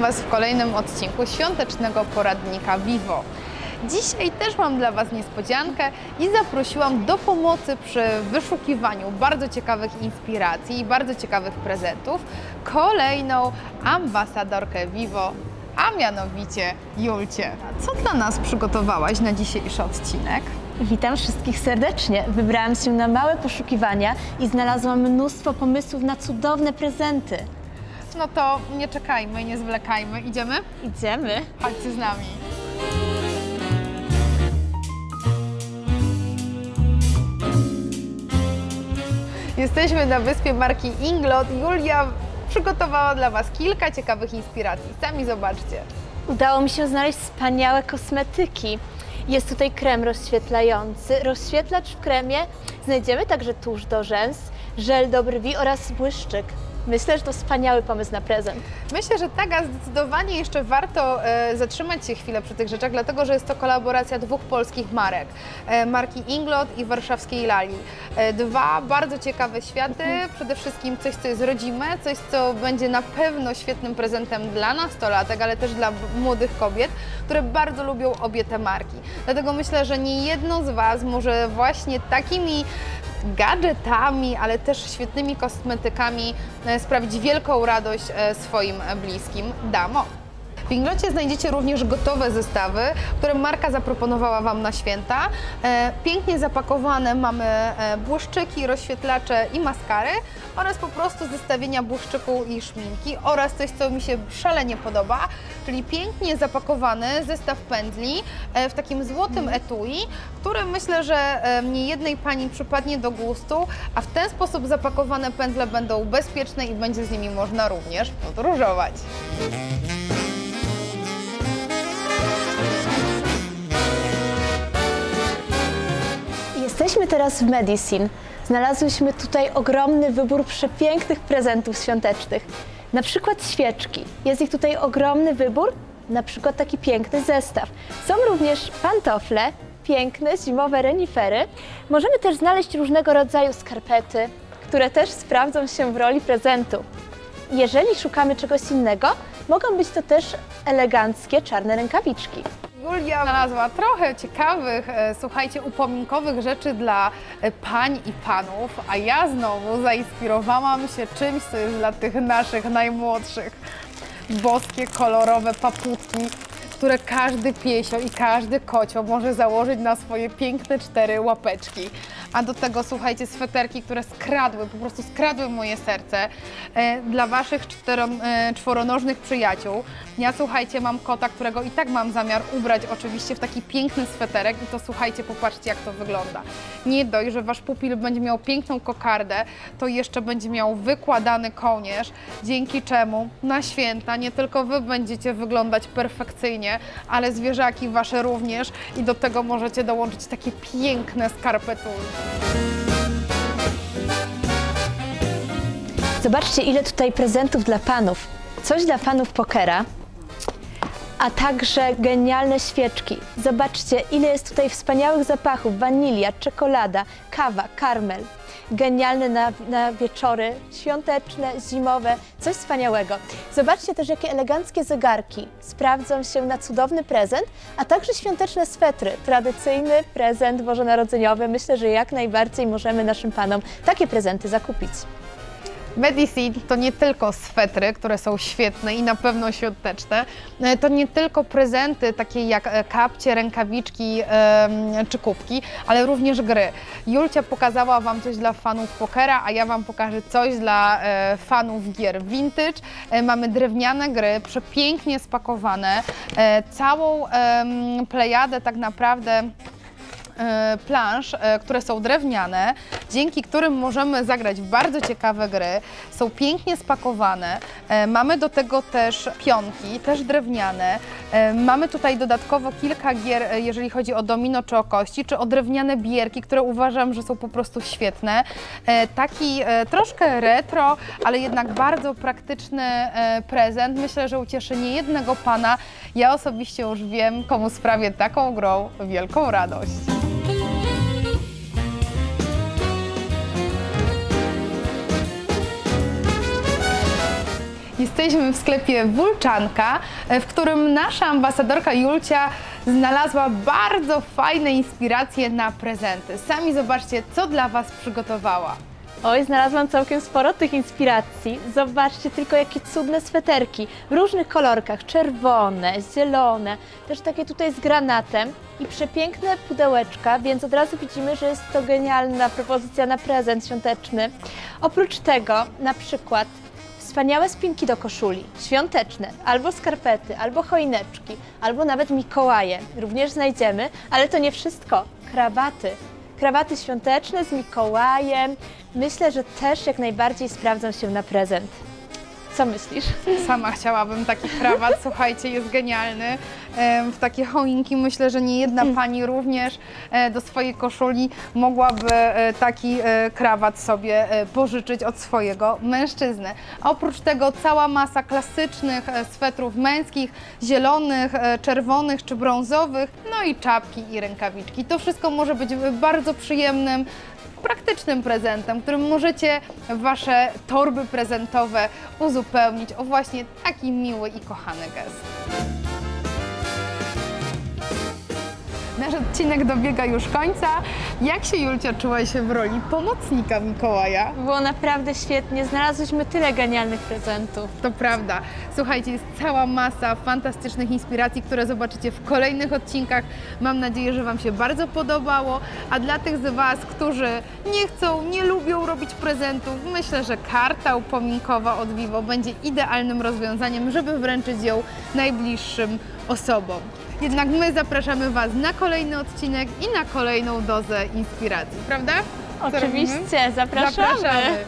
Was w kolejnym odcinku świątecznego poradnika Vivo. Dzisiaj też mam dla Was niespodziankę i zaprosiłam do pomocy przy wyszukiwaniu bardzo ciekawych inspiracji i bardzo ciekawych prezentów kolejną ambasadorkę Vivo, a mianowicie Julcie. Co dla nas przygotowałaś na dzisiejszy odcinek? Witam wszystkich serdecznie. Wybrałam się na małe poszukiwania i znalazłam mnóstwo pomysłów na cudowne prezenty. No to nie czekajmy, nie zwlekajmy. Idziemy? Idziemy. Chodźcie z nami. Jesteśmy na wyspie marki Inglot. Julia przygotowała dla Was kilka ciekawych inspiracji. Sami zobaczcie. Udało mi się znaleźć wspaniałe kosmetyki. Jest tutaj krem rozświetlający, rozświetlacz w kremie. Znajdziemy także tusz do rzęs, żel do brwi oraz błyszczyk. Myślę, że to wspaniały pomysł na prezent. Myślę, że tak, a zdecydowanie jeszcze warto e, zatrzymać się chwilę przy tych rzeczach, dlatego że jest to kolaboracja dwóch polskich marek. E, marki Inglot i warszawskiej Lali. E, dwa bardzo ciekawe światy, przede wszystkim coś, co jest rodzime, coś, co będzie na pewno świetnym prezentem dla nastolatek, ale też dla młodych kobiet, które bardzo lubią obie te marki. Dlatego myślę, że nie jedno z Was może właśnie takimi gadżetami, ale też świetnymi kosmetykami e, sprawić wielką radość e, swoim bliskim damom. W Inglocie znajdziecie również gotowe zestawy, które marka zaproponowała Wam na święta. E, pięknie zapakowane mamy e, błyszczyki, rozświetlacze i maskary oraz po prostu zestawienia błyszczyku i szminki oraz coś, co mi się szalenie podoba, czyli pięknie zapakowany zestaw pędzli e, w takim złotym etui, który myślę, że nie jednej Pani przypadnie do gustu, a w ten sposób zapakowane pędzle będą bezpieczne i będzie z nimi można również podróżować. Jesteśmy teraz w Medicine. Znalazłyśmy tutaj ogromny wybór przepięknych prezentów świątecznych. Na przykład świeczki. Jest ich tutaj ogromny wybór, na przykład taki piękny zestaw. Są również pantofle, piękne zimowe renifery. Możemy też znaleźć różnego rodzaju skarpety, które też sprawdzą się w roli prezentu. Jeżeli szukamy czegoś innego, mogą być to też eleganckie czarne rękawiczki. Julia znalazła trochę ciekawych, e, słuchajcie, upominkowych rzeczy dla e, pań i panów, a ja znowu zainspirowałam się czymś, co jest dla tych naszych najmłodszych. Boskie, kolorowe paputki, które każdy piesio i każdy kocio może założyć na swoje piękne cztery łapeczki. A do tego, słuchajcie, sweterki, które skradły, po prostu skradły moje serce e, dla Waszych cztero, e, czworonożnych przyjaciół. Ja, słuchajcie, mam kota, którego i tak mam zamiar ubrać oczywiście w taki piękny sweterek i to, słuchajcie, popatrzcie, jak to wygląda. Nie dość, że Wasz pupil będzie miał piękną kokardę, to jeszcze będzie miał wykładany kołnierz, dzięki czemu na święta nie tylko Wy będziecie wyglądać perfekcyjnie, ale zwierzaki Wasze również i do tego możecie dołączyć takie piękne skarpetulki. Zobaczcie, ile tutaj prezentów dla panów. Coś dla panów pokera, a także genialne świeczki. Zobaczcie, ile jest tutaj wspaniałych zapachów: wanilia, czekolada, kawa, karmel. Genialne na, na wieczory świąteczne, zimowe, coś wspaniałego. Zobaczcie też, jakie eleganckie zegarki sprawdzą się na cudowny prezent, a także świąteczne swetry. Tradycyjny prezent bożonarodzeniowy. Myślę, że jak najbardziej możemy naszym panom takie prezenty zakupić. Medicine to nie tylko swetry, które są świetne i na pewno świąteczne, e, to nie tylko prezenty takie jak e, kapcie, rękawiczki czy kubki, ale również gry. Julcia pokazała Wam coś dla fanów pokera, a ja Wam pokażę coś dla e, fanów gier vintage. Mamy drewniane gry, przepięknie spakowane, całą plejadę tak naprawdę plansz, e, które są drewniane, dzięki którym możemy zagrać w bardzo ciekawe gry. Są pięknie spakowane. E, Mamy do tego też pionki, też drewniane. E, Mamy tutaj dodatkowo kilka gier, e, jeżeli chodzi o domino czy o kości, czy o drewniane bierki, które uważam, że są po prostu świetne. E, Taki e, troszkę retro, ale jednak bardzo praktyczny e, prezent. Myślę, że ucieszy niejednego pana. Ja osobiście już wiem, komu sprawię taką grą wielką radość. Jesteśmy w sklepie Wulczanka, e, w którym nasza ambasadorka Julcia znalazła bardzo fajne inspiracje na prezenty. Sami zobaczcie, co dla Was przygotowała. Oj, znalazłam całkiem sporo tych inspiracji. Zobaczcie tylko, jakie cudne sweterki w różnych kolorkach. Czerwone, zielone, też takie tutaj z granatem i przepiękne pudełeczka, więc od razu widzimy, że jest to genialna propozycja na prezent świąteczny. Oprócz tego na przykład wspaniałe spinki do koszuli, świąteczne, albo skarpety, albo choineczki, albo nawet Mikołaje. Również znajdziemy, ale to nie wszystko. Krawaty. Krawaty świąteczne z Mikołajem. Myślę, że też jak najbardziej sprawdzą się na prezent. Co myślisz? Sama chciałabym taki krawat, słuchajcie, jest genialny. Em, W takie choinki myślę, że nie jedna pani również e, do swojej koszuli mogłaby e, taki e, krawat sobie e, pożyczyć od swojego mężczyzny. Oprócz tego cała masa klasycznych e, swetrów męskich, zielonych, e, czerwonych czy brązowych, no i czapki i rękawiczki. To wszystko może być bardzo przyjemnym, praktycznym prezentem, którym możecie Wasze torby prezentowe uzupełnić o właśnie taki miły i kochany gest. Nasz odcinek dobiega już końca. Jak się Julcia czuła się w roli pomocnika Mikołaja? Było naprawdę świetnie. Znalazłyśmy tyle genialnych prezentów. To prawda. Słuchajcie, jest cała masa fantastycznych inspiracji, które zobaczycie w kolejnych odcinkach. Mam nadzieję, że Wam się bardzo podobało. A dla tych z Was, którzy nie chcą, nie lubią robić prezentów, myślę, że karta upominkowa od Vivo będzie idealnym rozwiązaniem, żeby wręczyć ją najbliższym osobom. Jednak my zapraszamy Was na kolejny odcinek i na kolejną dozę inspiracji, prawda? Co robimy? Oczywiście, zapraszamy. Zapraszamy.